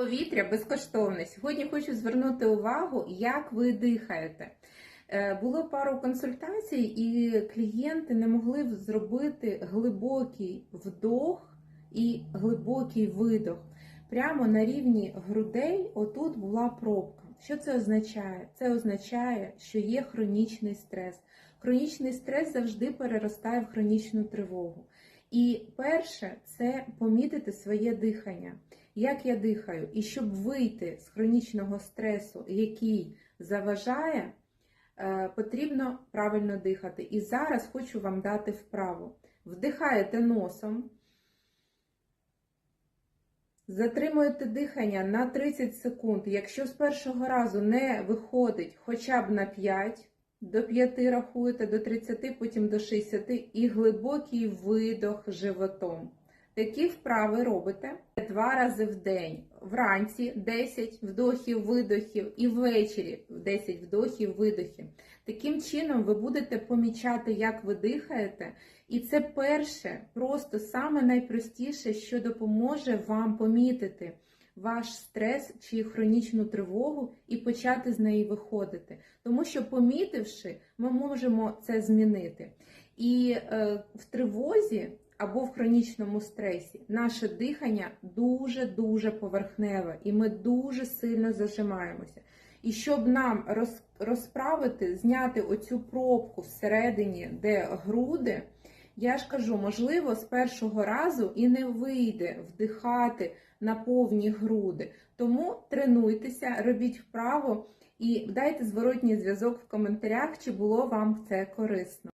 Повітря безкоштовне. Сьогодні хочу звернути увагу, як ви дихаєте. Е, Було пару консультацій, і клієнти не могли зробити глибокий вдох і глибокий видох. Прямо на рівні грудей отут була пробка. Що це означає? Це означає, що є хронічний стрес. Хронічний стрес завжди переростає в хронічну тривогу. І перше це помітити своє дихання. Як я дихаю, і щоб вийти з хронічного стресу, який заважає, е, потрібно правильно дихати. І зараз хочу вам дати вправу. Вдихаєте носом, затримуєте дихання на 30 секунд. Якщо з першого разу не виходить хоча б на 5, до 5 рахуєте, до 30, потім до 60 і глибокий видох животом. Такі вправи робите два рази в день. Вранці 10 вдохів, видохів і ввечері 10 вдохів, видохів. Таким чином ви будете помічати, як ви дихаєте, і це перше, просто саме найпростіше, що допоможе вам помітити ваш стрес чи хронічну тривогу і почати з неї виходити. Тому що, помітивши, ми можемо це змінити. І е, в тривозі або в хронічному стресі наше дихання дуже-дуже поверхневе, і ми дуже сильно зажимаємося. І щоб нам розправити, зняти оцю пробку всередині, де груди, я ж кажу, можливо, з першого разу і не вийде вдихати на повні груди. Тому тренуйтеся, робіть вправо і дайте зворотній зв'язок в коментарях, чи було вам це корисно.